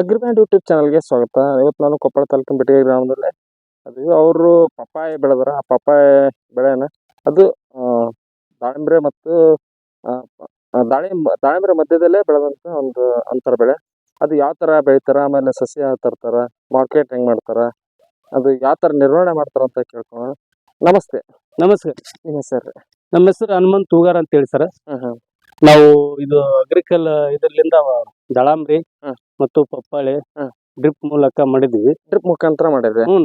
ಅಗ್ರಿಬ್ಯಾಂಡ್ YouTube ಚಾನಲ್ಗೆ ಸ್ವಾಗತ. ಇವತ್ತು ನಾನು ಕೊಪ್ಪಳ ತಾಲೂಕಿನ ಬೆಟ್ಟಿಗೆ ಗ್ರಾಮದಲ್ಲಿ. ಅದು ಅವರು ಪಪ್ಪಾಯ ಬೆಳೆದಾರ. ಆ ಪಪ್ಪಾಯ ಬೆಳೆನ ಅದು ದಾಳಿಂಬೆ ದಾಳಿಂಬ್ರೆ ಮತ್ತು ದಾಳಿಂಬೆ ದಾಳಿಂಬ ದಾಳಿಂಬ್ರೆ ಮಧ್ಯದಲ್ಲೇ ಬೆಳೆದಂತ ಒಂದು ಅಂತರ ಬೆಳೆ. ಅದು ಯಾವ ತರ ಬೆಳಿತಾರ? ಆಮೇಲೆ ಸಸ್ಯ ಯಾವ ತರ್ತಾರೆ? ಮಾರ್ಕೆಟ್ ಹೆಂಗೆ ಮಾಡ್ತಾರ? ಅದು ಯಾವ ತರ ನಿರ್ವಹಣೆ ಮಾಡ್ತಾರ ಅಂತ ಕೇಳ್ಕೊಳ್ಳೋಣ. ನಮಸ್ತೆ. ನಮಸ್ಕಾರ ನಿಮ್ಮ ಹೆಸರು? ನಮ್ಮ ಹೆಸರು ಹನುಮಂತ್ ತೂಗಾರ್ ಅಂತ ಹೇಳಿ ಸರ್ ನಾವು ಇದು ಅಗ್ರಿಕಲ್ ಇದರ್ಲಿಂದ ದಳಾಂಬ್ರಿ ಹ್ಮ್. ಮತ್ತು ಪಪ್ಪಾಳಿ ಹ್ಮ್. ಡ್ರಿಪ್ ಮೂಲಕ ಮಾಡಿದ್ವಿ ಡ್ರಿಪ್ ಮುಖಾಂತರ ಮಾಡಿದ್ರೆ? ಹ್ಞೂ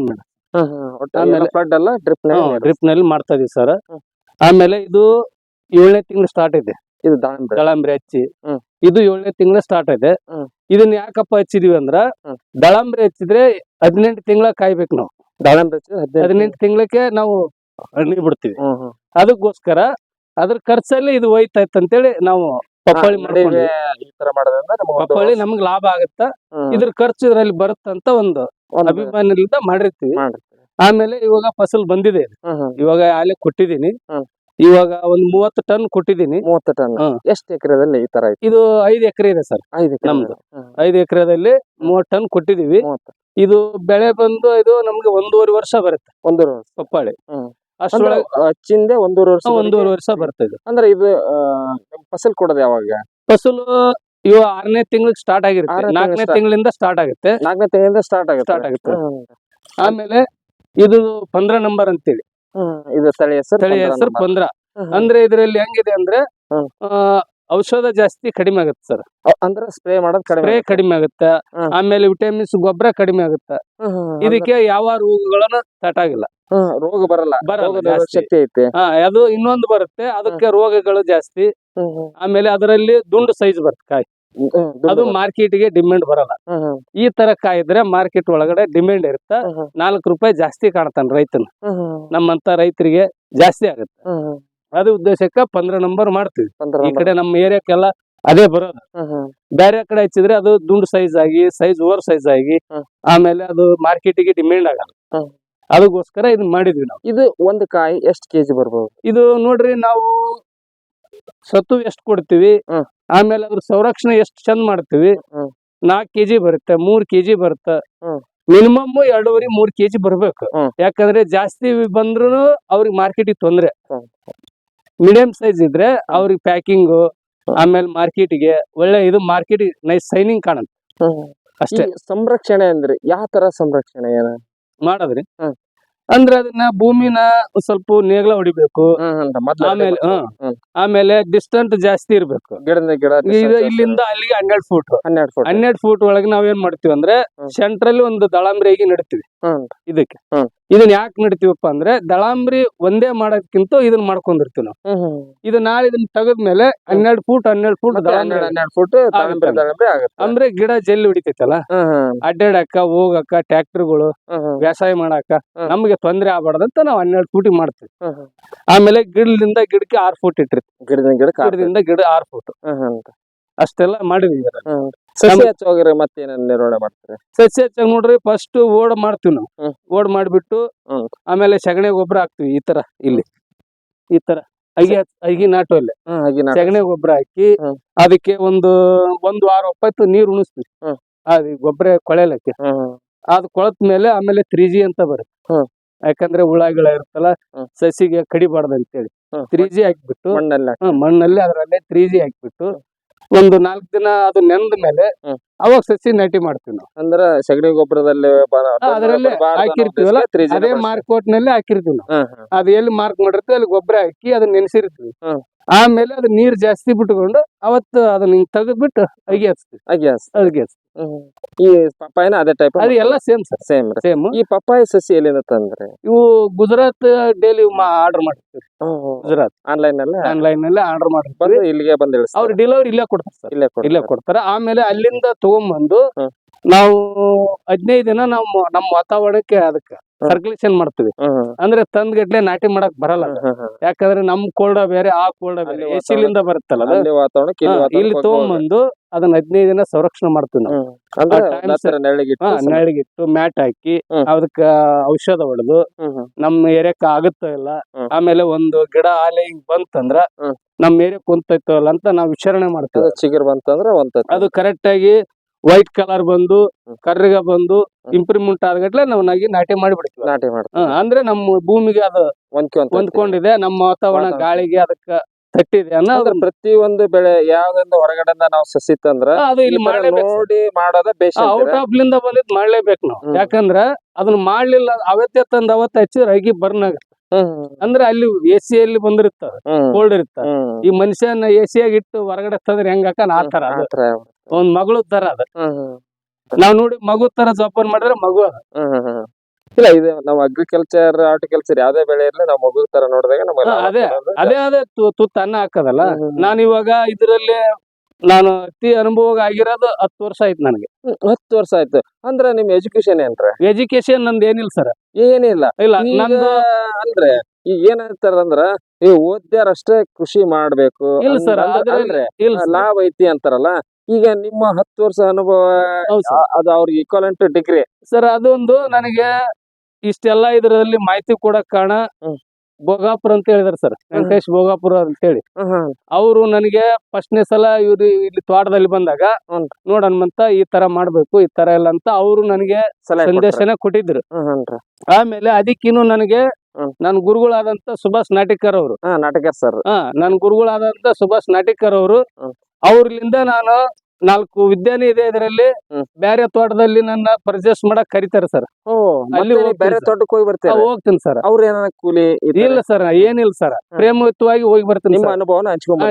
ಆಮೇಲೆ- ಫ್ಲಡ್ ಅಲ್ಲ? ಡ್ರಿಪ್ ಡ್ರಿಪ್ನಲ್ಲಿ? ಮಾಡ್ತಾ ಇದೀವಿ ಸರ್. ಹ್ಮ್. ಆಮೇಲೆ ಇದು ಏಳನೇ ತಿಂಗಳು ಸ್ಟಾರ್ಟ್ ಇದೆ. ಇದು ದಾಳಿಂಬ್ರೆ ದಳಾಂಬ್ರಿ ಹಚ್ಚಿ. ಹ್ಮ್. ಇದು ಏಳನೇ ತಿಂಗಳ ಸ್ಟಾರ್ಟ್ ಇದೆ. ಹ್ಮ್. ಇದನ್ನ ಯಾಕಪ್ಪ ಹಚ್ಚಿದೀವಿ ಅಂದ್ರ ಹ್ಮ್. ದಳಾಂಬ್ರಿ ಹಚ್ಚಿದ್ರೆ ಹದಿನೆಂಟು ತಿಂಗಳ ಕಾಯ್ಬೇಕು ನಾವು. ದಾಳಂಬ್ರಿ ಹಚ್ಚಿ ಹದಿನೈದು ಹದಿನೆಂಟು ತಿಂಗಳಕ್ಕೆ ನಾವು ಹಣ್ಣಿ ಬಿಡ್ತೀವಿ. ಹ್ಮ್ ಹ್ಮ್. ಅದಕ್ಕೋಸ್ಕರ ಅದ್ರ ಖರ್ಚಲ್ಲಿ ಇದು ಹೋಯ್ತಾ ಅಂತೇಳಿ ನಾವು ಪಪ್ಪಾಳಿ ಹಾ, ಮಾಡ್ಕೊಂಡ್ವಿ ಈ ತರ ಮಾಡೋದ್ರಿಂದ ನಮ್ಗೆ ಒಂದು ಪಪ್ಪಾಳಿ ನಮ್ಗ್ ಲಾಭ ಆಗತ್ತ? ಹ್ಮ್, ಇದ್ರ ಖರ್ಚು ಇದ್ರಲ್ಲಿ ಬರುತ್ತಂತ ಒಂದು ಒಂದು ಅಭಿಮಾನದಿಂದ ಮಾಡಿರ್ತೀವಿ. ಮಾಡಿರ್ತೀವಿ. ಆಮೇಲೆ ಇವಾಗ ಫಸಲ್ ಬಂದಿದೆ. ಹ್ಮ್ ಹ್ಮ್. ಇವಾಗ ಆಲೆ ಕೊಟ್ಟಿದೀನಿ. ಹ್ಮ್. ಇವಾಗ ಒಂದ್ ಮೂವತ್ತು ಟನ್ ಕೊಟ್ಟಿದೀನಿ. ಮೂವತ್ತು ಟನ್. ಹ್ಮ್. ಎಷ್ಟು ಎಕರೆದಲ್ಲಿ ಈ ತರ ಐತಿ? ಇದು ಐದು ಎಕರೆ ಇದೆ ಸರ್. ಐದು ಎಕರೆ ನಮ್ದು. ಹ್ಮ್, ಐದು ಎಕರೆದಲ್ಲಿ ಮೂವತ್ತು ಟನ್ ಕೊಟ್ಟಿದೀವಿ. ಮೂವತ್ತು. ಇದು ಬೆಳೆ ಬಂದು ಇದು ನಮ್ಗೆ ಒಂದೂವರೆ ವರ್ಷ ಬರುತ್ತೆ. ಒಂದೂವರೆ ವರ್ಷ. ಪಪ್ಪಾಳಿ. ಹ್ಮ್. ಅಷ್ಟೊಳಗೆ ಹಚ್ಚಿಂದೆ ಒಂದೂವರೆ ವರ್ಷ ಒಂದೂವರೆ ವರ್ಷ ಬರ್ತದೆ. ಅಂದ್ರೆ ಇದು ಫಸಲ್ ಕೊಡೋದು ಯಾವಾಗ? ಫಸಲು ಇವ ಆರನೇ ತಿಂಗಳ ಸ್ಟಾರ್ಟ್ ಆಗಿರುತ್ತೆ. ನಾಲ್ಕನೇ ತಿಂಗಳಿಂದ ಸ್ಟಾರ್ಟ್ ಆಗುತ್ತೆ. ನಾಲ್ಕನೇ ತಿಂಗಳಿಂದ ಸ್ಟಾರ್ಟ್ ಆಗುತ್ತೆ. ಆಮೇಲೆ ಇದು ಪಂದ್ರ ನಂಬರ್ ಅಂತೇಳಿ. ಇದು ತಳಿ ಹೆಸರು ತಳಿ ಹೆಸರು. ಪಂದ್ರ. ಅಂದ್ರೆ ಇದರಲ್ಲಿ ಹೆಂಗಿದೆ ಅಂದ್ರೆ ಔಷಧ ಜಾಸ್ತಿ ಕಡಿಮೆ ಆಗುತ್ತೆ ಸರ್. ಅಂದ್ರೆ ಸ್ಪ್ರೇ ಮಾಡೋದು ಕಡಿಮೆ ಸ್ಪ್ರೇ. ಕಡಿಮೆ ಆಗುತ್ತೆ. ಆಮೇಲೆ ವಿಟಮಿನ್ಸ್ ಗೊಬ್ಬರ ಕಡಿಮೆ ಆಗುತ್ತೆ. ಇದಕ್ಕೆ ಯಾವ ರೋಗಗಳನ್ನ ತಟಾಗಿಲ್ಲ ರೋಗ ಬರಲ್ಲ ಬರಲ್ಲ ರೋಗ ಜಾಸ್ತಿ. ಶಕ್ತಿ ಐತೆ ಹಾ ಅದು ಇನ್ನೊಂದು ಬರುತ್ತೆ ಅದಕ್ಕೆ ರೋಗಗಳು ಜಾಸ್ತಿ. ಆಮೇಲೆ ಅದರಲ್ಲಿ ದುಂಡು ಸೈಜ್ ಬರುತ್ತೆ ಕಾಯಿ ಹ್ಮ್, ಹ್ಮ್, ದುಡ್ಡು ಅದು ಬರಲ್ಲ. ಮಾರ್ಕೆಟ್ಗೆ ಡಿಮ್ಯಾಂಡ್ ಬರಲ್ಲ ಹ್ಮ್, ಹ್ಮ್, ಈ ತರ ಕಾಯಿ ಇದ್ರೆ ಮಾರ್ಕೆಟ್ ಒಳಗಡೆ ಡಿಮ್ಯಾಂಡ್ ಇರುತ್ತೆ ಹ್ಮ್, ಹ್ಮ್, ನಾಲ್ಕು ರೂಪಾಯಿ ಜಾಸ್ತಿ ಕಾಣ್ತಾನೆ ರೈತನ ಹ್ಮ್, ಹ್ಮ್, ನಮ್ಮಂತ ರೈತರಿಗೆ ಜಾಸ್ತಿ ಆಗುತ್ತೆ ಹ್ಮ್, ಹ್ಮ್. ಅದು ಉದ್ದೇಶಕ್ಕೆ ಪಂದ್ರ ನಂಬರ್ ಮಾಡ್ತೀವಿ ಈ. ಕಡೆ ನಮ್ಮ ಏರಿಯಾಕ್ಕೆಲ್ಲ ಅದೇ ಬರೋದು ಹ್ಮ್, ಹ್ಮ್. ಬೇರೆ ಕಡೆ ಹಚ್ಚಿದ್ರೆ ಅದು ದುಂಡು ಸೈಜ್ ಆಗಿ ಸೈಜ್ ಓವರ್ ಸೈಜ್ ಆಗಿ ಹ್ಮ್. ಆಮೇಲೆ ಅದು ಮಾರ್ಕೆಟಿಗೆ ಡಿಮ್ಯಾಂಡ್ ಆಗಲ್ಲ ಹ್ಮ್. ಅದಕ್ಕೋಸ್ಕರ ಇದನ್ನ ಮಾಡಿದ್ವಿ ನಾವು ಇದು ಒಂದು ಕಾಯಿ ಎಷ್ಟು ಕೆಜಿ ಬರ್ಬೋದು ಇದು ನೋಡ್ರಿ ನಾವು ಸತ್ತು ಎಷ್ಟು ಕೊಡ್ತೀವಿ ಹ್ಮ್. ಆಮೇಲೆ ಅದ್ರ ಸಂರಕ್ಷಣೆ ಎಷ್ಟು ಚಂದ ಮಾಡ್ತೀವಿ ಹ್ಮ್. ನಾಲ್ಕು ಕೆಜಿ ಬರುತ್ತೆ ಮೂರ್ ಕೆಜಿ ಬರುತ್ತೆ ಹ್ಮ್. ಮಿನಿಮಮ್ ಎರಡೂವರೆ ಮೂರ್ ಕೆಜಿ ಬರ್ಬೇಕು ಹ್ಮ್. ಯಾಕಂದ್ರೆ ಜಾಸ್ತಿ ಬಂದ್ರು ಅವ್ರಿಗೆ ಮಾರ್ಕೆಟಿಗೆ ತೊಂದ್ರೆ ಹ್ಮ್. ಮೀಡಿಯಂ ಸೈಜ್ ಇದ್ರೆ ಅವ್ರಿಗೆ ಪ್ಯಾಕಿಂಗ್. ಆಮೇಲೆ ಮಾರ್ಕೆಟ್ಗೆ ಒಳ್ಳೆ ಇದು ಮಾರ್ಕೆಟ್ ನೈಸ್ ಸೈನಿಂಗ್ ಕಾಣುತ್ತೆ ಅಷ್ಟೇ ಈ ಸಂರಕ್ಷಣೆ ಅಂದ್ರೆ ಯಾವ ತರ ಸಂರಕ್ಷಣೆ ಏನ ಮಾಡೋದ್ರಿ. ಹ್ಮ್. ಅಂದ್ರೆ ಅದನ್ನ ಭೂಮಿನ ಸ್ವಲ್ಪ ನೇಗ್ಲ ಹೊಡಿಬೇಕು. ಆಮೇಲೆ ಹ್ಮ್. ಆಮೇಲೆ ಡಿಸ್ಟೆನ್ಸ್ ಜಾಸ್ತಿ ಇರ್ಬೇಕು. ಗಿಡದ ಗಿಡ ಇದು ಇಲ್ಲಿಂದ ಅಲ್ಲಿಗೆ ಹನ್ನೆರಡು ಫೂಟ್ ಹನ್ನೆರಡು ಫುಟ್ ಹನ್ನೆರಡು ಫೂಟ್ ಒಳಗೆ ನಾವೇನ್ ಏನ್ ಮಾಡ್ತೀವಿ ಅಂದ್ರೆ ಹ್ಮ್. ಸೆಂಟ್ರಲ್ಲಿ ಒಂದು ದಳಂಬ್ರಿಗೆ ನಡ್ತೀವಿ. ಇದಕ್ಕೆ. ಇದನ್ನ ಯಾಕೆ ನಡ್ತೀವಪ್ಪ ಅಂದ್ರೆ ದಳಾಂಬ್ರಿ ಒಂದೇ ಮಾಡೋದಕ್ಕಿಂತ ಇದನ್ನ ಮಾಡ್ಕೊಂಡಿರ್ತೀವಿ ನಾವು. ಇದು ನಾಳೆ ಇದನ್ನ ತೆಗದ್ಮೇಲೆ ಹನ್ನೆರಡು ಫೂಟ್ ಹನ್ನೆರಡು ಫೂಟ್ ಹನ್ನೆರಡು ಫುಟ್ ಅಂದ್ರೆ ಗಿಡ ಜಲ್ಲಿ ಹಿಡಿತೈತಲ್ಲ? ಅಡ್ಡಾಡಕ್ಕ ಹೋಗಕ್ಕ ಟ್ಯಾಕ್ಟರ್ಗಳು ವ್ಯವಸಾಯ ಮಾಡಾಕ. ನಮ್ಗೆ ತೊಂದ್ರೆ ಆಗ್ಬಾರ್ದಂತ ನಾವು ಹನ್ನೆರಡು ಫೂಟ್ ಮಾಡ್ತೀವಿ. ಆಮೇಲೆ ಗಿಡದಿಂದ ಗಿಡಕ್ಕೆ ಆರ್ ಫೂಟ್ ಇಟ್ಟಿರ್ತೀವಿ. ಗಿಡದಿಂದ ಗಿಡ ಆರ್ ಫೂಟ್. ಅಷ್ಟೆಲ್ಲ ಮಾಡಿದ್ವಿ. ಹ್ಮ್ ಸಸಿ ಹಚ್ಚೋಗ್ರೆ ಮತ್ತೆ ಏನೇನ್ ನಿರ್ವಹಣೆ ಮಾಡ್ತಾರೆ ಸಸ್ಯ ಹಚ್ಚಾಗ ನೋಡ್ರಿ ಫಸ್ಟ್ ಓಡ್ ಮಾಡ್ತೀವಿ ನಾವು ಹ್ಮ್. ಓಡ್ ಮಾಡ್ಬಿಟ್ಟು ಹ್ಮ್. ಆಮೇಲೆ ಸಗಣಿ ಗೊಬ್ಬರ ಹಾಕ್ತಿವಿ ಈ ತರ ಇಲ್ಲಿ ಈ ತರ ಅಗಿ ಅಗಿ ನಾಟು ಅಲ್ಲೇ. ಸಗಣಿ ಗೊಬ್ಬರ ಹಾಕಿ ಹ್ಮ್. ಅದಕ್ಕೆ ಒಂದು ಒಂದು ವಾರ ಒಪ್ಪತ್ತು ನೀರು ಉಣಿಸ್ತೀವಿ ಹ್ಮ್. ಅದು ಗೊಬ್ಬರ ಕೊಳೆಲಕ್ಕೆ ಅದ್ ಕೊಳತ್ ಮೇಲೆ ಆಮೇಲೆ ತ್ರೀ ಜಿ ಅಂತ ಬರುತ್ತೆ ಹ್ಮ್. ಯಾಕಂದ್ರೆ ಹುಳಗಳ ಇರುತ್ತಲ್ಲ ಹ್ಮ್. ಸಸಿಗೆ ಕಡಿಬಾರ್ದು ಅಂತೇಳಿ. ತ್ರೀ ಜಿ ಹಾಕ್ಬಿಟ್ಟು ಮಣ್ಣಲ್ಲಿ ಹಾಕಿ. ಹ್ಮ್, ಮಣ್ಣಲ್ಲಿ ಅದರಲ್ಲೇ ತ್ರೀ ಜಿ ಹಾಕ್ಬಿಟ್ಟು ಒಂದು ನಾಲ್ಕು ದಿನ ಅದು ನೆಂದ ಮೇಲೆ ಅವಾಗ ಸಸಿ ನಾಟಿ ಮಾಡ್ತೀವಿ ನಾವು. ಅಂದ್ರ ಸಗಣಿ ಗೊಬ್ಬರದಲ್ಲಿ ಅದರಲ್ಲಿ ಹಾಕಿರ್ತೀವಲ್ಲ, ಅದೇ ಮಾರ್ಕೋಟ್ನಲ್ಲಿ ಹಾಕಿರ್ತೀವಿ ನಾವು. ಅದು ಎಲ್ಲಿ ಮಾರ್ಕ್ ಮಾಡಿರ್ತೀವಿ ಅಲ್ಲಿ ಗೊಬ್ಬರ ಹಾಕಿ ಅದನ್ನ ನೆನೆಸಿರ್ತೀವಿ. ಆಮೇಲೆ ಅದು ನೀರ್ ಜಾಸ್ತಿ ಬಿಟ್ಕೊಂಡು ಅವತ್ತು ಅದನ್ನ ಹಿಂಗ್ ತೆಗೆದ್ಬಿಟ್ಟು ಅಗಿ ಹಚ್ತೀವಿ ಅಗಿ ಹಚ್ತೀವಿ ಈ ಪಪ್ಪಾಯನ ಅದೇ ಟೈಪ್ ಅದು ಎಲ್ಲ ಸೇಮ್ ಸರ್ ಸೇಮ್ ಸೇಮ್ ಈ ಪಪ್ಪಾಯ ಸಸಿ ಎಲ್ಲಿಂದ ತಂದ್ರೆ? ಇವು ಗುಜರಾತ್ ಡೈಲಿ ಆರ್ಡರ್ ಮಾಡ್ತೀವಿ ಗುಜರಾತ್. ಆನ್ಲೈನ್ ಅಲ್ಲ? ಆನ್ಲೈನ್ ಅಲ್ಲಿ ಆರ್ಡರ್ ಮಾಡ್ತೀವಿ. ಬಂದು ಇಲ್ಲಿಗೆ ಬಂದ. ಅವ್ರು ಡೆಲಿವರಿ ಇಲ್ಲೇ ಕೊಡ್ತಾರೆ ಸರ್ ಇಲ್ಲೇ ಕೊಡ್ತಾರೆ. ಇಲ್ಲೇ ಕೊಡ್ತಾರೆ. ಆಮೇಲೆ ಅಲ್ಲಿಂದ ತಗೊಂಬಂದು. ನಾವು ಹದಿನೈದು ದಿನ ನಾವ್ ನಮ್ಮ ವಾತಾವರಣಕ್ಕೆ ಅದಕ್ಕೆ. ಸರ್ಕ್ಯುಲೇಷನ್ ಮಾಡ್ತೀವಿ ಅಂದ್ರೆ ಅಂದ್ರೆ ತಂದ್ಗಟ್ಲೆ ನಾಟಿ ಮಾಡಕ್ ಬರಲ್ಲ ಅದು. ಯಾಕಂದ್ರೆ ನಮ್ ಕೋಲ್ಡ ಬೇರೆ ಆ ಕೋಲ್ಡ ಬೇರೆ ಅಲ್ಲಿ ಎಸಿಲಿಂದ ಬರುತ್ತಲ್ಲ ಅದು. ಅಲ್ಲಿ ವಾತಾವರಣಕ್ಕೆ ಇಲ್ಲಿ ಹಾ, ಇಲ್ಲಿ ವಾತಾವರಣಕ್ಕೆ ಹೋಗುವಾಗ. ತಗೊಂಬಂದು ಅದನ್ನ ಹದಿನೈದು ದಿನ ಸಂರಕ್ಷಣೆ ಮಾಡ್ತೀವಿ ನಾವು ಹ್ಮ್. ಅಂದ್ರೆ ಆ time ಒಂದ್ ಹತ್ರ ನೆರಳಿಗಿಟ್ಟು ಹಾ, ಸಮ- ನೆರಳಿಗಿಟ್ಟು ಮ್ಯಾಟ್ ಹಾಕಿ ಹ್ಮ್. ಅದಕ್ಕ ಔಷಧ ಹೊಡೆದು ಹ್ಮ್ ಹ್ಮ್. ನಮ್ಮ ಏರಿಯಾಕ ಆಗುತ್ತೋ ಇಲ್ಲ ಹ್ಮ್. ಆಮೇಲೆ ಒಂದು ಗಿಡ ಆಲೆ ಹಿಂಗ್ ಬಂತಂದ್ರ ಹ್ಮ್. ನಮ್ ಏರಿಯಾ ಕುಂತೈತೋ ಇಲ್ಲ ಅಂತ ನಾವು ವಿಚಾರಣೆ ಮಾಡ್ತೀವಿ ಅದು ಚಿಗುರು ಬಂತಂದ್ರ ಒಂದ್ ಅದು ಕರೆಕ್ಟ್ ಆಗಿ ವೈಟ್ ಕಲರ್ ಬಂದು ಕರ್ರಿಗ ಬಂದು. ಇಂಪ್ರೂವ್ಮೆಂಟ್ ಆದಗಟ್ಲೆ ನಾವು ನಾಗಿ ನಾಟಿ ಮಾಡಿಬಿಡ್ತೀವಿ. ನಾಟಿ ಮಾಡ್ತಾರೆ ಅಂದ್ರೆ ನಮ್ಮ ಭೂಮಿಗೆ ಅದು ಹೊಂದ್ಕೊಂತ ಹೊಂದ್ಕೊಂಡಿದೆ. ನಮ್ಮ ವಾತಾವರಣ ವಾತಾವರಣ. ಗಾಳಿಗೆ ಅದಕ್ಕ ತಟ್ಟಿದೆ ಅನ್ನೋ ಅಂದ್ರೆ ಪ್ರತಿ ಒಂದು ಬೆಳೆ ಯಾವ್ದೊಂದು ಹೊರಗಡೆ ನಾವು ಸಸಿ ತಂದ್ರ ಅದು ಇಲ್ಲಿ ಈ ತರ ಮಾಡ್ಲೇಬೇಕು ನೋಡಿ ಮಾಡೋದ ಬೇಷ್ ಔಟ್ ಆಫ್ ಲಿಂದ ಬಂದಿದ್ ಮಾಡ್ಲೇಬೇಕು ನಾವು. ಹ್ಮ್. ಯಾಕಂದ್ರ ಅದನ್ನ ಮಾಡ್ಲಿಲ್ಲ ಅವತ್ತೆ ತಂದ್ ಅವತ್ತ ಹಚ್ಚಿದ್ರೆ ಅಗಿ ಬರ್ನ್ ಆಗುತ್ತೆ ಅಂದ್ರೆ ಅಲ್ಲಿ ಎ ಸಿ ಅಲ್ಲಿ ಬಂದಿರುತ್ತ ಕೋಲ್ಡ್ ಇರುತ್ತ ಈ ಮನುಷ್ಯನ ಎ ಸಿ ಆಗಿ ಇಟ್ಟು ಹೊರಗಡೆ ತಂದ್ರೆ ಹೆಂಗ ಆ ಆತರ ಅದು. ಒಂದ್ ಮಗಳು ತರ ಅದ. ನಾವ್ ನೋಡಿ ಮಗು ತರ ಜೋಪಾನ ಮಾಡಿದ್ರೆ ಮಗು ಅದ. ಇಲ್ಲ ಇದು ನಾವು ಅಗ್ರಿಕಲ್ಚರ್ ಆರ್ಟಿಕಲ್ಚರ್ ಯಾವ್ದೇ ಬೆಳೆ ಇರ್ಲಿ ನಾವು ಮಗು ತರ ನೋಡಿದಾಗ ನಮಗೆ ಹಾ, ಅದೇ. ಅದೇ ಅದೇ ತು- ತುತ್ತ ಅನ್ನ ಹಾಕದಲ್ಲ. ನಾನು ಇವಾಗ ಇದ್ರಲ್ಲಿ ನಾನು ಅತಿ ಅನುಭವ ಆಗಿರೋದು ಹತ್ತು ವರ್ಷ ಆಯ್ತು ನನಗೆ. ಹತ್ತು ವರ್ಷ ಆಯ್ತು. ಅಂದ್ರೆ ನಿಮ್ ಎಜುಕೇಶನ್ ಏನ್ರ? ಎಜುಕೇಶನ್ ನಂದು ಏನಿಲ್ಲ ಸರ್ ಏನಿಲ್ಲ. ಇಲ್ಲ ಈಗ ನಂದು ಅಂದ್ರೆ ಈಗ ಏನ್ ಹೇಳ್ತಾರ ಅಂದ್ರ ಈ ಓದ್ಯಾರಷ್ಟೇ ಕೃಷಿ ಮಾಡ್ಬೇಕು ಇಲ್ಲ ಸರ್ ಅಂದ್ರ- ಅಂದ್ರೆ ಇಲ್ಲ sir. ಲಾಭ ಐತಿ ಅಂತಾರಲ್ಲ? ಈಗ ನಿಮ್ಮ ಹತ್ತು ವರ್ಷ ಅನುಭವ ಹೌದು. ಅದು ಅವ್ರಿಗೆ ಈಕ್ವಲೆಂಟ್ ಡಿಗ್ರಿ ಸರ್ ಅದೊಂದು ನನಗೆ ಇಷ್ಟೆಲ್ಲ ಇದರಲ್ಲಿ ಮಾಹಿತಿ ಕೊಡಕ್ ಕಾರಣ ಹ್ಮ್. ಭೋಗಾಪುರ ಅಂತ ಹೇಳಿದಾರೆ ಸರ್ ವೆಂಕಟೇಶ್ ಭೋಗಾಪುರ ಅಂತ ಹೇಳಿ ಅವರು ನನಗೆ ಫಸ್ಟ್ನೇ ಸಲ ಇವ್ರು ಇಲ್ಲಿ ತೋಟದಲ್ಲಿ ಬಂದಾಗ ಹ್ಮ್. ನೋಡ್ ಹನುಮಂತ ಈ ತರ ಮಾಡ್ಬೇಕು ಈ ತರ ಇಲ್ಲ ಅಂತ ಅವರು ನನಗೆ ಸಲಹೆ ಕೊಟ್ರ? ಸಂದೇಶನ ಕೊಟ್ಟಿದ್ರು ಹ್ಮ್. ಆಮೇಲೆ ಅದಕ್ಕಿನ್ನು ನನಗೆ. ನನ್ನ ಗುರುಗಳಾದಂತ ಸುಭಾಷ್ ನಾಟಿಕರ್ ಅವರು. ನಾಟಕರ್ ಸರ್ ನನ್ ನನ್ನ ಗುರುಗಳಾದಂತ ಸುಭಾಷ್ ನಾಟಿಕರ್ ಅವರು. ಅವ್ರಲಿಂದ ನಾನು ನಾಲ್ಕು ವಿದ್ಯಾನಿ ಇದೆ ಇದರಲ್ಲಿ ಬ್ಯಾರೆ ಬೇರೆ ತೋಟದಲ್ಲಿ ನನ್ನ ಪರ್ಚೇಸ್ ಮಾಡಕ್ ಕರಿತಾರೆ ಸರ್ ಅಲ್ಲಿ ಬೇರೆ ತೋಟಕ್ಕೆ ಹೋಗಿ ಬರ್ತೇನೆ ಹೋಗ್ತೀನಿ ಸರ್ ಅವ್ರ ಏನ ಕೂಲಿ ಇಲ್ಲ ಸರ್ ಏನಿಲ್ಲ ಸರ್ ಪ್ರೇಮಯುತವಾಗಿ ಹೋಗಿ ಬರ್ತೀನಿ ನಿಮ್ಮ ಅನುಭವನ ಹಂಚ್ಕೊಂಡ್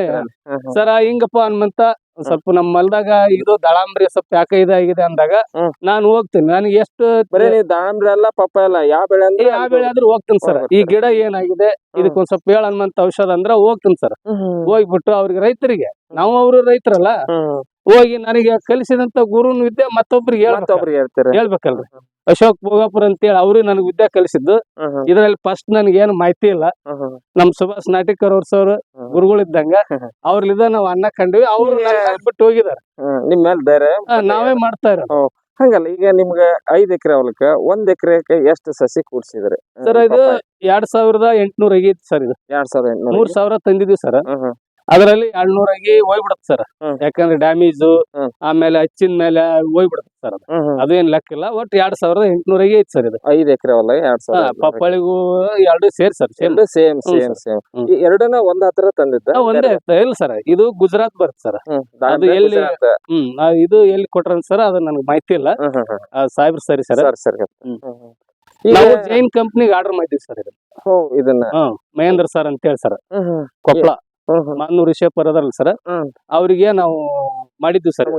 ಸರ ಹಿಂಗಪ್ಪ ಹನುಮಂತ ಒಂದ್ ಸ್ವಲ್ಪ ನಮ್ಮ ಹೊಲ್ದಾಗ ಇದು ದಾಳಂಬ್ರಿ ಸ್ವಲ್ಪ ಯಾಕ ಇದಾಗಿದೆ ಅಂದಾಗ ಹ್ಮ್. ನಾನು ಹೋಗ್ತೀನಿ. ನನಗೆ ಎಷ್ಟು ಬರೀ ನೀವು ದಾಳಿಂಬ್ರೆ ಅಲ್ಲ ಪಪ್ಪ ಅಲ್ಲ ಯಾವ ಬೆಳೆ ಅಂದ್ರೆ ಯಾವ ಬೆಳೆ ಆದ್ರೂ ಹೋಗ್ತೀನಿ ಸರ್. ಈ ಗಿಡ ಏನಾಗಿದೆ ಇದಕ್ಕೆ ಒಂದ್ ಸ್ವಲ್ಪ ಹೇಳ ಹನುಮಂತ ಔಷಧ ಅಂದ್ರ ಹೋಗ್ತೀನಿ ಸರ್. ಹೋಗ್ಬಿಟ್ಟು ಅವ್ರಿಗೆ ರೈತರಿಗೆ ನಾವು ಅವರು ರೈತರಲ್ಲ ಹೋಗಿ ನನಗೆ ಕಲಿಸಿದಂತ ಗುರುನ್ ವಿದ್ಯೆ ಮತ್ತೊಬ್ರಿಗೆ ಹೇಳ್ಬೇಕು. ಮತ್ತೊಬ್ರಿಗೆ ಹೇಳ್ತೀರ. ಹೇಳ್ಬೇಕಲ್ರಿ. ಅಶೋಕ್ ಭೋಗಾಪುರ ಅಂತೇಳಿ ಅವ್ರು ನನಗೆ ವಿದ್ಯೆ ಕಲಿಸಿದ್ದು. ಇದ್ರಲ್ಲಿ ಫಸ್ಟ್ ನನಗೆ ಏನು ಮಾಹಿತಿ ಇಲ್ಲ. ನಮ್ ಸುಭಾಷ್ ನಾಟಿಕರ್ ಅವ್ರ ಸರ್. ಗುರುಗಳಿದ್ದಂಗ. ಅವ್ರಲಿಂದ ನಾವು ಅನ್ನ ಕಂಡ್ವಿ. ಅವ್ರು ಬಿಟ್ಟು ಹೋಗಿದಾರೆ. ನಿಮ್ ಮೇಲೆ ಧೈರ್ಯ ನಾವೇ ಮಾಡ್ತಾ ಇರೋ ಹಂಗಲ್ಲ ಈಗ ನಿಮ್ಗೆ ಐದ್ ಎಕರೆ ಹೊಲಕ್ಕ ಒಂದ್ ಎಕರೆಕ್ಕೆ ಎಷ್ಟು ಸಸಿ ಕೂಡ್ಸಿದ್ರಿ? ಸರ್ ಇದು ಎರಡ್ ಸಾವಿರದ ಎಂಟ್ನೂರ ಐತಿ ಸರ್ ಇದು. ಎರಡ್ ಎಂಟ್ನೂರು ಮೂರ್ ಸಾವಿರ ತಂದಿದ್ವಿ ಸರ್. ಅದರಲ್ಲಿ ಎರಡ್ನೂರಾಗಿ ಹೋಗ್ಬಿಡುತ್ತೆ ಸರ್ ಹ್ಮ್. ಯಾಕಂದ್ರೆ ಡ್ಯಾಮೇಜ್ ಹ್ಮ್. ಆಮೇಲೆ ಹಚ್ಚಿನ ಮೇಲೆ ಹೋಗ್ಬಿಡುತ್ತೆ ಸರ್ ಅದು ಇಲ್ಲ ಲೆಕ್ಕಿಲ್ಲ ಒಟ್ಟು ಎರಡ್ ಸಾವಿರದ ಎಂಟ್ನೂರಾಗಿ ಐತಿ ಸರ್ ಇದು ಐದ್ ಎಕರೆ ಹೊಲ ಎರಡ್ ಹಾ, ಸಾವಿರ ಪಪ್ಪಾಳಿಗೂ ಎರಡು ಸೇರಿ ಸರ್ ಸೇಮ್ ಎರಡು ಸೇಮ್ ಹ್ಮ್ ಸೇಮ್ ಸೇಮ್ ಹ್ಮ್. ಎರಡನ್ನ ಒಂದ್ ಹತ್ರ ತಂದಿದ್ದ ಒಂದೇ ಇರ್ತದೆ. ಇಲ್ಲ ಸರ್ ಇದು ಗುಜರಾತ್ ಬರುತ್ತೆ ಸರ್ ಹ್ಮ್ ಅದು ಎಲ್ಲಿ- ಗುಜರಾತ್. ಹ್ಮ್ ಆ, ಇದು ಎಲ್ಲಿ ಕೊಟ್ರ ಸರ್ ಅದು ನನಗೆ ಮಾಹಿತಿ ಇಲ್ಲ ಹ್ಮ್ ಹ್ಮ್ ಹ್ಮ್. ಆ, ಸಾಹೇಬ್ರ ಸರಿ ಸರ್ ಸರ್ ಸರಿ ಹ್ಮ್. ಹ್ಮ್ ಹ್ಮ್. ಈಗ ನಾವು ಜೈನ್ ಕಂಪ್ನಿಗೆ ಆರ್ಡರ್ ಮಾಡಿದ್ವಿ ಸರ್ ಇದು ಇದನ್ನ ಹ್ಮ್ ಮಹೇಂದ್ರ ಸರ್ ಅಂತ ಹೇಳಿ ಸರ್ ಹ್ಮ್ ಹ್ಮ್. ಕೊಪ್ಪಳ. ಮಾನ್ನೂರು ರಿಷೇಪರ್ ಅದಲ್ಲ ಸರ್ ಅವ್ರಿಗೆ ನಾವು ಮಾಡಿದ್ವಿ ಸರ್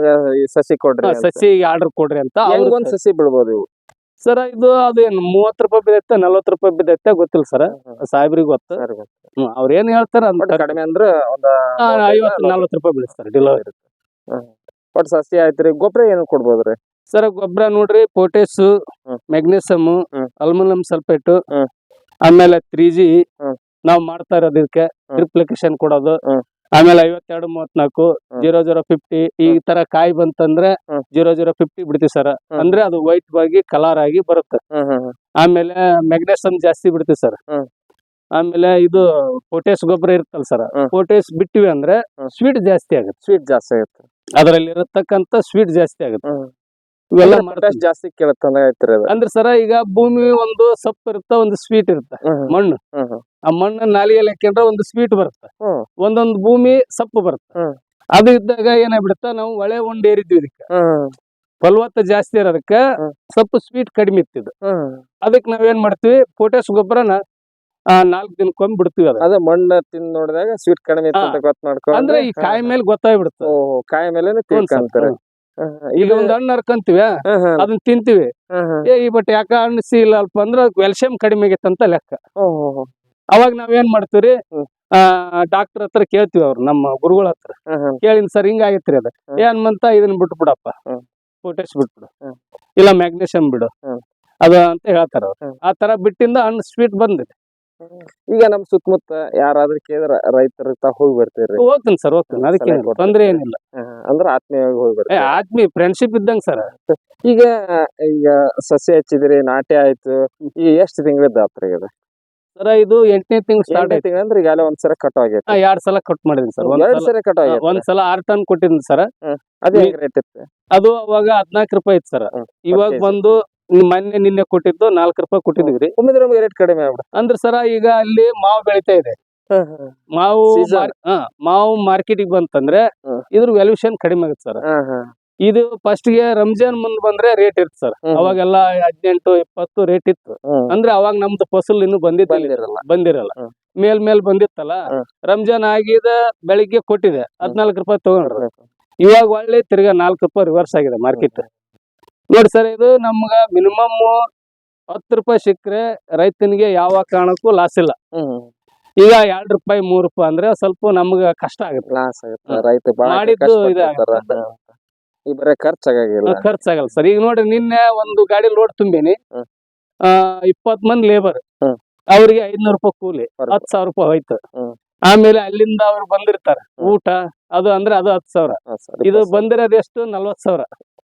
ಸಸಿ ಕೊಡ್ರಿ ಸಸಿ ಆರ್ಡರ್ ಕೊಡ್ರಿ ಅಂತ ಅವ್ರಿಗೊಂದ್ ಸಸಿ ಬಿಡ್ಬೋದು ಇವು? ಸರ್ ಇದು ಅದೇನು ಮೂವತ್ ರೂಪಾಯಿ ಬಿದ್ದೈತೆ ನಲ್ವತ್ ರೂಪಾಯಿ ಬಿದ್ದೈತೆ ಗೊತ್ತಿಲ್ಲ ಸರ್ ಸಾಹೇಬ್ರಿಗೆ ಗೊತ್ತು. ಅವ್ರ ಏನ್ ಹೇಳ್ತಾರ ಕಡಿಮೆ ಅಂದ್ರೆ ಒಂದ್ ಐವತ್ತು ನಲ್ವತ್ ರೂಪಾಯಿ ಬೀಳಿಸ್ತಾರೆ ಡಿಲವರಿ ಬಟ್ ಸಸಿ ಆಯ್ತ್ರಿ. ಗೊಬ್ಬರ ಏನು ಕೊಡ್ಬೋದ್ರಿ? ಸರ್ ಗೊಬ್ಬರ ನೋಡ್ರಿ ಪೊಟ್ಯಾಸು. ಮೆಗ್ನೀಸಿಯಮ್ ಅಲ್ಮೋನಿಯಂ ಸಲ್ಫೇಟ್ ಆಮೇಲೆ ತ್ರೀ ಜಿ. ನಾವ್ ಮಾಡ್ತಾ ಇರೋದು ಇದಕ್ಕೆ ಟ್ರಿಪ್ಲಿಕೇಶನ್ ಕೊಡೋದು. ಆಮೇಲೆ ಐವತ್ತೆರಡು ಮೂವತ್ನಾಲ್ಕು. ಜೀರೋ ಜೀರೋ ಫಿಫ್ಟಿ ಈ ತರ ಕಾಯಿ ಬಂತಂದ್ರೆ. ಜೀರೋ ಜೀರೋ ಫಿಫ್ಟಿ ಬಿಡ್ತೀವಿ ಸರ್. ಅಂದ್ರೆ ಅದು ವೈಟ್ ಆಗಿ ಕಲರ್ ಆಗಿ ಬರುತ್ತೆ. ಆಮೇಲೆ ಮೆಗ್ನೀಸಿಯಂ ಜಾಸ್ತಿ ಬಿಡ್ತೀವಿ ಸರ್. ಆಮೇಲೆ ಇದು ಪೊಟ್ಯಾಸ್ ಗೊಬ್ಬರ ಇರುತ್ತಲ್ಲ ಸರ್. ಪೊಟೇಸ್ ಬಿಟ್ಟಿವಿ ಅಂದ್ರೆ. ಸ್ವೀಟ್ ಜಾಸ್ತಿ ಆಗುತ್ತೆ. ಸ್ವೀಟ್ ಜಾಸ್ತಿ ಆಗುತ್ತೆ. ಅದರಲ್ಲಿ ಇರತಕ್ಕಂತ ಸ್ವೀಟ್ ಜಾಸ್ತಿ ಆಗುತ್ತೆ. ಇವೆಲ್ಲ ಅಂದ್ರೆ ಜಾಸ್ತಿ ಕೇಳುತ್ತೆ ಅಂದ್ರೆ ಸರ ಈಗ ಭೂಮಿ ಒಂದು ಸೊಪ್ಪು ಇರುತ್ತ ಒಂದು ಸ್ವೀಟ್ ಇರುತ್ತೆ. ಮಣ್ಣು. ಆ ಮಣ್ಣ ನಾಲಿಗೆಯಲ್ಲಿ ಹಾಕೊಂಡ್ರೆ ಒಂದು ಸ್ವೀಟ್ ಬರುತ್ತೆ. ಹ್ಮ್. ಒಂದೊಂದು ಭೂಮಿ ಸಪ್ಪು ಬರುತ್ತೆ. ಹ್ಮ್. ಅದು ಇದ್ದಾಗ ಏನಾಗ್ಬಿಡುತ್ತ? ನಾವು ಒಳೆ ಒಂಡ್ ಏರಿದ್ವಿ ಇದಕ್ಕೆ. ಹ್ಮ್. ಫಲವತ್ತ ಜಾಸ್ತಿ ಇರೋದಕ್ಕ ಹ್ಮ್. ಸ್ವಲ್ಪ ಸ್ವೀಟ್ ಕಡಿಮೆ ಇತ್ತಿದ್ದು ಹ್ಮ್. ಅದಕ್ಕೆ ನಾವೇನ್ ಮಾಡ್ತೀವಿ? ಪೊಟ್ಯಾಸ್ ಗೊಬ್ಬರನ ನಾಲ್ಕು ದಿನಕ್ಕೊಮ್ಮೆ ಬಿಡ್ತೀವಿ ಅದ ಮಣ್ಣ ಮಣ್ಣು ತಿಂದ್ ನೋಡಿದಾಗ ಸ್ವೀಟ್ ಕಡಿಮೆ ಇತ್ತು ಅಂತ ಗೊತ್ತ ಮಾಡ್ಕೊಂಡು. ಅಂದ್ರೆ ಈ ಕಾಯಿ ಮೇಲೆ ಗೊತ್ತಾಗ್ಬಿಡುತ್ತೆ. ಓ ಕಾಯಿ ಮೇಲೆ ತಿಳ್ಕೊಂತಾರೆ. ಈಗ ಒಂದ್ ಹಣ್ಣು ಹರ್ಕಂತೀವಿ ಅದನ್ನ ತಿಂತೀವಿ. ಏ ಈ ಬಟ್ ಯಾಕ ಹಣ್ಣು ಇಲ್ಲ ಅಲ್ಪ ಅಂದ್ರೆ ಕ್ಯಾಲ್ಸಿಯಂ ಕಡಿಮೆ ಆಗೈತೆ ಅಂತ ಲೆಕ್ಕ. ಅವಾಗ ನಾವೇನ್ ಮಾಡ್ತೀವ್ರಿ. ಆ ಡಾಕ್ಟರ್ ಹತ್ರ ಕೇಳ್ತೀವಿ ಅವ್ರು ನಮ್ಮ ಗುರುಗಳ ಹತ್ರ. ಕೇಳಿನ ಸರ್ ಹಿಂಗ ಆಗೈತ್ರಿ ಅದ. ಏನ್ಮಂತ ಏನ್ ಮಂತ ಇದನ್ನ ಬಿಟ್ಬಿಡಪ್ಪ ಹ್ಮ್. ಪೊಟ್ಯಾಶ್ ಬಿಟ್ಬಿಡು. ಇಲ್ಲ ಮ್ಯಾಗ್ನೇಷಿಯಂ ಬಿಡು. ಅದ ಅಂತ ಹೇಳ್ತಾರ ಅವ್ರು. ಆ ತರ ಬಿಟ್ಟಿಂದ ಹಣ್ಣು ಸ್ವೀಟ್ ಬಂದಿದೆ. ಈಗ ನಮ್ ಸುತ್ತಮುತ್ತ ಯಾರಾದ್ರೂ ಕೇಳಿದ್ರ ರೈತರ ಹೋಗಿ ಬರ್ತೀರಿ? ಹೋಗ್ತೀನಿ ಸರ್ ಹೋಗ್ತೀನಿ. ಅದಕ್ಕೆ ತೊಂದ್ರೆ ಏನಿಲ್ಲ. ಅಂದ್ರ ಆತ್ಮೀಯವಾಗಿ ಹೋಗಿ ಏ ಆತ್ಮೀಯ ಆತ್ಮಿ ಫ್ರೆಂಡ್ಶಿಪ್ ಇದ್ದಂಗ ಸರ್ ಈಗ ಈಗ ಸಸಿ ಹಚ್ಚಿದ್ರಿ ನಾಟಿ ಆಯ್ತು. ಈಗ ಎಷ್ಟು ತಿಂಗಳದ್ದು ಆತ್ರಿ ಇದು ಸರ್ ಇದು ಎಂಟನೇ ತಿಂಗಳು ಸ್ಟಾರ್ಟ್ ಆಯ್ತು. ಅಂದ್ರೆ ಈಗಾಗಲೇ ಒಂದ್ ಸಲ ಕಟ್ ಆಗೈತೆ ಎರಡ್ ಸಲ ಕಟ್ ಮಾಡಿದೀನಿ ಸರ್. ಒಂದ್ ಸಲ ಕಟ್ ಆಗೈತೆ ಒಂದ್ ಸಲ ಆರ್ ಟನ್ ಕೊಟ್ಟಿದ್ದೀನಿ ಸರ್. ಅದೇ ರೇಟ್ ಇತ್ತು. ಅದು ಅವಾಗ ಹದಿನಾಲ್ಕು ರೂಪಾಯಿ ಇತ್ತು ಸರ್. ಇವಾಗ. ಬಂದು ಮೊನ್ನೆ ನಿನ್ನೆ ಕೊಟ್ಟಿದ್ದು ನಾಲ್ಕು ರೂಪಾಯಿ ಕೊಟ್ಟಿದ್ವಿ ನಮ್ಗೆ ರೇಟ್ ಕಡಿಮೆ ಅಂದ್ರೆ ಸರ ಈಗ ಅಲ್ಲಿ ಮಾವು ಬೆಳಿತಾ ಇದೆ. ಮಾವು ಮಾವು ಮಾರ್ಕೆಟಿಗೆ ಬಂತಂದ್ರೆ. ಇದ್ರ ವ್ಯಾಲ್ಯೂಷನ್ ಕಡಿಮೆ ಆಗುತ್ತೆ ಸರ್. ಇದು ಫಸ್ಟ್ಗೆ ರಂಜಾನ್ ಮುಂದ್ ಬಂದ್ರೆ ರೇಟ್ ಇತ್ತು ಸರ್. ಅವಾಗೆಲ್ಲ ಹದಿನೆಂಟು ಇಪ್ಪತ್ತು ರೇಟ್ ಇತ್ತು. ಅಂದ್ರೆ ಅವಾಗ ನಮ್ದು ಫಸಲ್ ಇನ್ನು ಬಂದಿದ್ದಿಲ್ಲ. ಬಂದಿರಲ್ಲ. ಮೇಲ್ ಮೇಲ್ ಬಂದಿತ್ತಲ್ಲ. ರಂಜಾನ್ ಆಗಿದ ಬೆಳಿಗ್ಗೆ ಕೊಟ್ಟಿದೆ. ಹದ್ನಾಲ್ಕು ರೂಪಾಯಿ ತಗೊಂಡ್ರು. ಇವಾಗ ಒಳ್ಳೆ ತಿರ್ಗಾ ನಾಲ್ಕು ರೂಪಾಯಿ ರಿವರ್ಸ್ ಆಗಿದೆ ಮಾರ್ಕೆಟ್ ನೋಡಿ ಸರ್ ಇದು ನಮ್ಗ ಮಿನಿಮಮ್ ಹತ್ತು ರೂಪಾಯಿ ಸಿಕ್ಕರೆ ರೈತನಿಗೆ ಯಾವ ಕಾರಣಕ್ಕೂ ಲಾಸ್ ಇಲ್ಲ. ಈಗ ಎರಡ್ ರೂಪಾಯಿ ಮೂರ್ ರೂಪಾಯಿ ಅಂದ್ರೆ ಸ್ವಲ್ಪ ನಮ್ಗ ಕಷ್ಟ ಆಗುತ್ತೆ. ಮಾಡಿದ್ದು. ಇದಾಗುತ್ತೆ. ಹ್ಮ್. ಈ ಬರೇ ಖರ್ಚಾಗಿಲ್ಲ ಖರ್ಚಾಗಲ್ಲ ಸರ್ ಈಗ ನೋಡ್ರಿ ನಿನ್ನೆ ಒಂದು ಗಾಡಿ ಲೋಡ್ ತುಂಬಿನಿ ಹ್ಮ್. ಆ ಇಪ್ಪತ್ ಮಂದಿ ಲೇಬರ್ ಹ್ಮ್. ಅವ್ರಿಗೆ ಐದ್ನೂರು ರೂಪಾಯಿ ಕೂಲಿ. ಹತ್ ಸಾವಿರ ರೂಪಾಯಿ ಹೋಯ್ತು ಹ್ಮ್. ಆಮೇಲೆ ಅಲ್ಲಿಂದ ಅವ್ರು ಬಂದಿರ್ತಾರ ಊಟ ಅದು ಅಂದ್ರೆ ಅದು ಹತ್ ಸಾವಿರ ಇದು. ಬಂದಿರೋದು ಎಷ್ಟು ನಲ್ವತ್ ಸಾವಿರ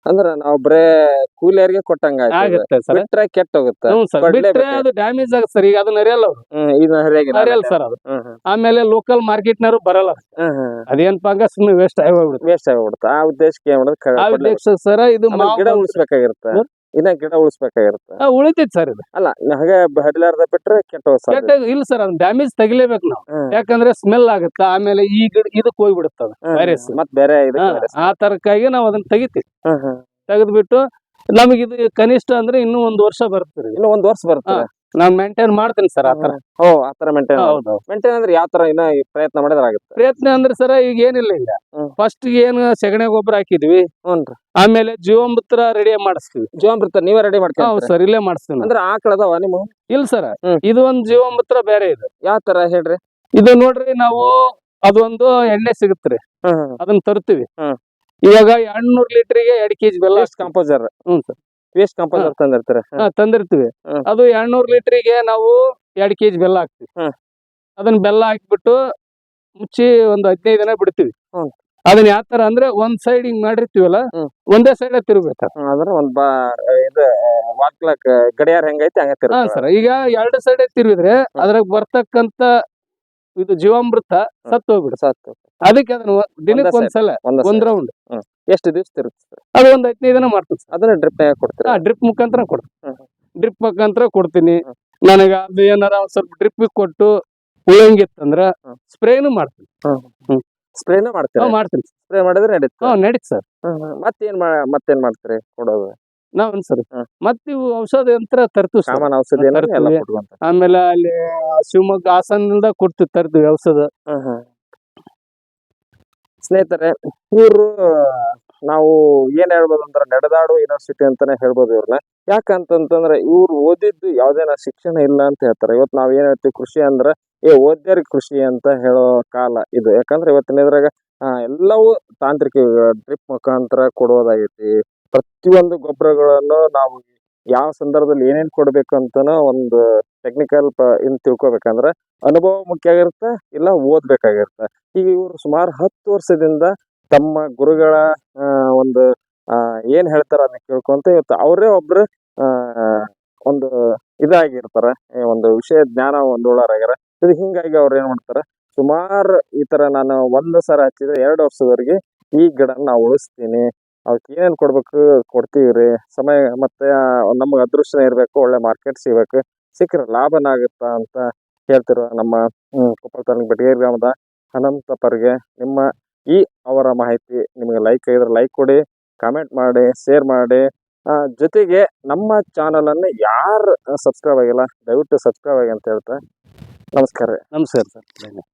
ಅಂದ್ರ ನಾವ್ ಬರೇ ಕೂಲಿಯರ್ಗೆ ಕೊಟ್ಟಂಗ ಆಯ್ತು ಆಗುತ್ತೆ ಸರ್. ಬಿಟ್ರೆ ಕೆಟ್ಟ ಹೋಗುತ್ತೆ ಹ್ಞೂ ಸರ್. ಬಿಟ್ರೆ ಅದು ಡ್ಯಾಮೇಜ್ ಆಗುತ್ತೆ ಸರ್. ಈಗ ಅದನ್ನ ಅರಿಯಲ್ಲ ಅವ್ರು. ಹ್ಮ್ ಇದು ಹರಿಯಾಗಿಲ್ಲ ಅರಿಯಲ್ಲ ಸರ್ ಅದು. ಹ್ಮ್ ಹ್ಮ್. ಆಮೇಲೆ ಲೋಕಲ್ ಮಾರ್ಕೆಟ್ನವರು ಬರಲ್ಲ ಹ್ಮ್ ಹ್ಮ್ ಅದೇನಪ್ಪ ಹಂಗ ಸುಮ್ಮನೆ ವೇಸ್ಟ್ ಆಗಿ ಹೋಗ್ಬಿಡುತ್ತೆ. ವೇಸ್ಟ್ ಆಗ್ಬಿಡುತ್ತೆ ಆ ಉದ್ದೇಶಕ್ಕೆ ಏನ್ ಮಾಡೋದು? ಆ. ಉದ್ದೇಶ ಸರ್ ಇದು ಆಮೇಲೆ ಮಾವು ಗಿಡ ಉಳಿಸ್ಬೇಕಾಗಿರುತ್ತೆ. ಇನ್ನ ಗಿಡ ಉಳಿಸ್ಬೇಕಾಗಿರುತ್ತೆ. ಆ, ಉಳಿತೈತಿ ಸರ್ ಇದು. ಅಲ್ಲ ಹಾಗೆ ಹರಿಲಾರ್ದ ಬಿಟ್ರೆ ಕೆಟ್ಟ. ಕೆಟ್ಟ ಇಲ್ಲ ಸರ್ ಅದ್ ಡ್ಯಾಮೇಜ್ ತೆಗಿಲೇಬೇಕು ನಾವು. ಹ್ಮ್. ಯಾಕಂದ್ರೆ ಸ್ಮೆಲ್ ಆಗುತ್ತೆ? ಆಮೇಲೆ ಈ ಗಿಡ ಇದಕ್ಕೆ ಹೋಗ್ಬಿಡುತ್ತೆ ಅದು. ವೈರಸ್ ಮತ್ ಬೇರೆ ಇದು ಆ ತರಕ್ಕಾಗಿ ನಾವು ಅದನ್ನ ತೆಗಿತೀವಿ. ತೆಗೆದ್ಬಿಟ್ಟು ನಮಗಿದು ಇದು ಕನಿಷ್ಠ ಅಂದ್ರೆ ಇನ್ನೂ ಒಂದು ವರ್ಷ ಬರುತ್ತೆ ಇನ್ನು ಒಂದ್ ವರ್ಷ ಬರುತ್ತೆ ನಾನು ಮೇಂಟೈನ್ ಮಾಡ್ತೀನಿ ಸರ್ ಆತರ ಓ ಆತರ ಮೇಂಟೈನ್ ಹೌದು. ಮೇಂಟೈನ್ ಅಂದ್ರೆ ಯಾವ ತರ ಇನ್ನ ಈ ಪ್ರಯತ್ನ ಮಾಡಿದ್ರೆ ಆಗುತ್ತೆ? ಪ್ರಯತ್ನ ಅಂದ್ರೆ ಸರ್ ಈಗ ಏನಿಲ್ಲ ಈಗ. ಹ್ಮ್. ಫಸ್ಟ್ ಏನು ಸೆಗಣಿ ಗೊಬ್ಬರ ಹಾಕಿದ್ವಿ. ಹ್ಞೂನ್ರಿ ಆಮೇಲೆ ಜೀವಾಮೃತ ರೆಡಿ ಮಾಡಿಸ್ತೀವಿ. ಜೀವಾಮೃತ ನೀವೇ ರೆಡಿ ಹೌದು ಮಾಡ್ಕೊಂಡ್ರಿ ಸರ್ ಇಲ್ಲೇ ಮಾಡಿಸ್ತೀವಿ ನಾವು. ಅಂದ್ರೆ ಆಕಳದವ ನಿಮ್ಮ ಇಲ್ಲ ಸರ್ ಹ್ಮ್. ಇದು ಒಂದು ಜೀವಾಮೃತ ಬೇರೆ ಇದು. ಯಾವ ತರ ಹೇಳ್ರಿ? ಇದು ನೋಡ್ರಿ ನಾವು ಅದೊಂದು ಎಣ್ಣೆ ಸಿಗುತ್ತೆ ಹ್ಮ್ ಹ್ಮ್ ಅದನ್ನ ತರ್ತೀವಿ ಹ್ಮ್. ಇವಾಗ ಎರಡ್ನೂರ್ ಲೀಟರ್ಗೆ ಎರಡ್ ಕೆಜಿ ಬೆಲ್ಲ ಕಾಂಪೋಸರ್ ಹ್ಞೂ ಸರ್ ವೇಸ್ಟ್ ಕಂಪೋಸರ್ ತಂದಿರ್ತಾರೆ ಹಾ, ತಂದಿರ್ತೀವಿ ಹ್ಮ್. ಅದು ಎರಡ್ನೂರ್ ಲೀಟರ್ಗೆ ನಾವು ಎರಡ್ ಕೆಜಿ ಬೆಲ್ಲ ಹಾಕ್ತಿವಿ ಹ್ಮ್. ಅದನ್ನ ಬೆಲ್ಲ ಹಾಕ್ಬಿಟ್ಟು ಮುಚ್ಚಿ ಒಂದು ಹದಿನೈದು ದಿನ ಬಿಡ್ತೀವಿ ಹ್ಮ್. ಅದನ್ನ ಯಾವ ತರ ಅಂದ್ರೆ ಒಂದ್ ಸೈಡ್ ಹಿಂಗ್ ಮಾಡಿರ್ತೀವಲ್ಲ ಹ್ಮ್. ಒಂದೇ ಸೈಡ್ ತಿರುಗ್ಬೇಕು ಅಂದ್ರೆ ಒಂದ್ ಬಾ ಇದು ವಾಕ್ಲಕ್ ಗಡಿಯಾರ ಹೆಂಗೈತಿ ಹಂಗ ಹಾ ತಿರ್ಗ್ತದೆ. ಸರ್ ಈಗ ಎರಡು ಸೈಡ್ ತಿರುಗಿದ್ರೆ ಅದ್ರಾಗ ಬರ್ತಕ್ಕಂತ ಇದು ಜೀವಾಮೃತ ಸತ್ತು ಹೋಗ್ಬಿಡು ಸತ್ತು ಅದಕ್ಕೆ ಅದನ್ನ ದಿನಕ್ಕೆ ಒಂದೇ ಒಂದ್ಸಲ ಒಂದ ರೌಂಡ್ ಎಷ್ಟು ದಿವಸ ಸರ್ ಅದು ಒಂದ್ ಹದಿನೈದು ದಿನ ಮಾಡ್ತೀನಿ ಅದನ್ನ ಡ್ರಿಪ್ ಕೊಡ್ತೀನಿ ಆ ಡ್ರಿಪ್ ಮುಖಾಂತರ ಕೊಡ್ತೀನಿ ಡ್ರಿಪ್ ಮುಖಾಂತರ ಕೊಡ್ತೀನಿ. ನನಗೆ ಅದು ಏನಾರ ಒಂದ್ ಸ್ವಲ್ಪ ಡ್ರಿಪ್ ಕೊಟ್ಟು ಉಳಂಗಿತ್ತಂದ್ರ. ಸ್ಪ್ರೇನು ಮಾಡ್ತೀನಿ. ಸ್ಪ್ರೇನು ಮಾಡ್ತೀನಿ ಮಾಡ್ತೀನಿ ಸ್ಪ್ರೇ ಮಾಡಿದ್ರೆ ನಡೀತು ನಡೀತು ಸರ್. ಮತ್ತೇನ್ ಮತ್ತೇನ್ ಮಾಡ್ತೀರಿ ಕೊಡೋದು? ನಾವ್ ಸರ್ ಮತ್ತ ಇವು ಔಷಧ ಯಂತ್ರ ತರ್ತೀವಿ ಸಾಮಾನ್ ಔಷಧಿ ಏನಾದ್ರು ಎಲ್ಲ ಕೊಡುವಂತ ಆಮೇಲೆ ಅಲ್ಲಿ ಶಿವಮೊಗ್ಗ ಹಾಸನದಿಂದ ಕೊಡ್ತೀವಿ ತರ್ತೀವಿ ಔಷಧ. ಸ್ನೇಹಿತರೆ ಇವ್ರು ನಾವು ಏನ್ ಹೇಳ್ಬೋದು ಅಂದ್ರೆ ನಡೆದಾಡು ಯೂನಿವರ್ಸಿಟಿ ಅಂತಾನೆ ಹೇಳ್ಬೋದು ಇವ್ರನ್ನ ಯಾಕಂತಂತಂದ್ರೆ ಇವ್ರು ಓದಿದ್ದು ಯಾವ್ದೇನ ಶಿಕ್ಷಣ ಇಲ್ಲ ಅಂತ ಹೇಳ್ತಾರೆ. ಇವತ್ತು ನಾವ್ ಏನ್ ಹೇಳ್ತೀವಿ ಕೃಷಿ ಅಂದ್ರೆ ಏ ಓದ್ಯಾರ ಕೃಷಿ ಅಂತ ಹೇಳೋ ಕಾಲ ಇದು. ಯಾಕಂದ್ರೆ ಇವತ್ತಿನ ಇದ್ರಾಗ ಎಲ್ಲವೂ ತಾಂತ್ರಿಕ ಡ್ರಿಪ್ ಮುಖಾಂತರ ಕೊಡೋದಾಗೈತಿ. ಪ್ರತಿಯೊಂದು ಗೊಬ್ಬರಗಳನ್ನು ನಾವು ಯಾವ ಸಂದರ್ಭದಲ್ಲಿ ಏನೇನ್ ಕೊಡ್ಬೇಕು ಅಂತನೋ ಒಂದು ಟೆಕ್ನಿಕಲ್ ಇನ್ ತಿಳ್ಕೊಬೇಕಂದ್ರೆ ಅನುಭವ ಮುಖ್ಯ ಆಗಿರುತ್ತೆ ಇಲ್ಲ ಓದ್ಬೇಕಾಗಿರುತ್ತೆ. ಈಗ ಇವರು ಸುಮಾರು ಹತ್ತು ವರ್ಷದಿಂದ ತಮ್ಮ ಗುರುಗಳ ಒಂದು ಏನ್ ಹೇಳ್ತಾರ ಅದನ್ನ ಕೇಳ್ಕೊಂತ ಇವತ್ತು ಅವರೇ ಒಬ್ರು ಒಂದು ಇದಾಗಿರ್ತಾರ ಒಂದು ವಿಷಯ ಜ್ಞಾನ ಒಂದೊಳಾಗ್ಯಾರ ಇದು ಹಿಂಗಾಗಿ ಅವ್ರು ಏನ್ ಮಾಡ್ತಾರ, ಸುಮಾರು ಈ ತರ ನಾನು ಒಂದು ಸರ ಹಚ್ಚಿದ್ರೆ ಎರಡು ವರ್ಷದವರೆಗೆ ಈ ಗಿಡ ನಾ ಉಳಿಸ್ತೀನಿ ಅವಕ್ಕೆ ಏನೇನು ಕೊಡ್ಬೇಕು ರೀ ಸಮಯ ಮತ್ತೆ ನಮ್ಗೆ ಅದೃಷ್ಟ ಇರಬೇಕು, ಒಳ್ಳೆ ಮಾರ್ಕೆಟ್ ಸಿಗ್ಬೇಕು. ಸಿಕ್ಕರೆ ಲಾಭನ ಆಗುತ್ತಾ ಅಂತ ಹೇಳ್ತಿರೋ ನಮ್ಮ ಕೊಪ್ಪಳ ತಾಲೂಕು ಬೆಟಗೇರಿ ಗ್ರಾಮದ ಅನಂತಪ್ಪರಿಗೆ ನಿಮ್ಮ ಈ ಅವರ ಮಾಹಿತಿ. ನಿಮಗೆ ಲೈಕ್ ಆಗಿದ್ರೆ ಲೈಕ್ ಕೊಡಿ ಕಾಮೆಂಟ್ ಮಾಡಿ ಶೇರ್ ಮಾಡಿ. ಜೊತೆಗೆ ನಮ್ಮ ಚಾನಲನ್ನು ಯಾರು ಸಬ್ಸ್ಕ್ರೈಬ್ ಆಗಿಲ್ಲ, ದಯವಿಟ್ಟು ಸಬ್ಸ್ಕ್ರೈಬ್ ಆಗಿ ಅಂತ ಹೇಳ್ತಾ, ನಮಸ್ಕಾರ ರೀ. ನಮಸ್ಕಾರ ಸರ್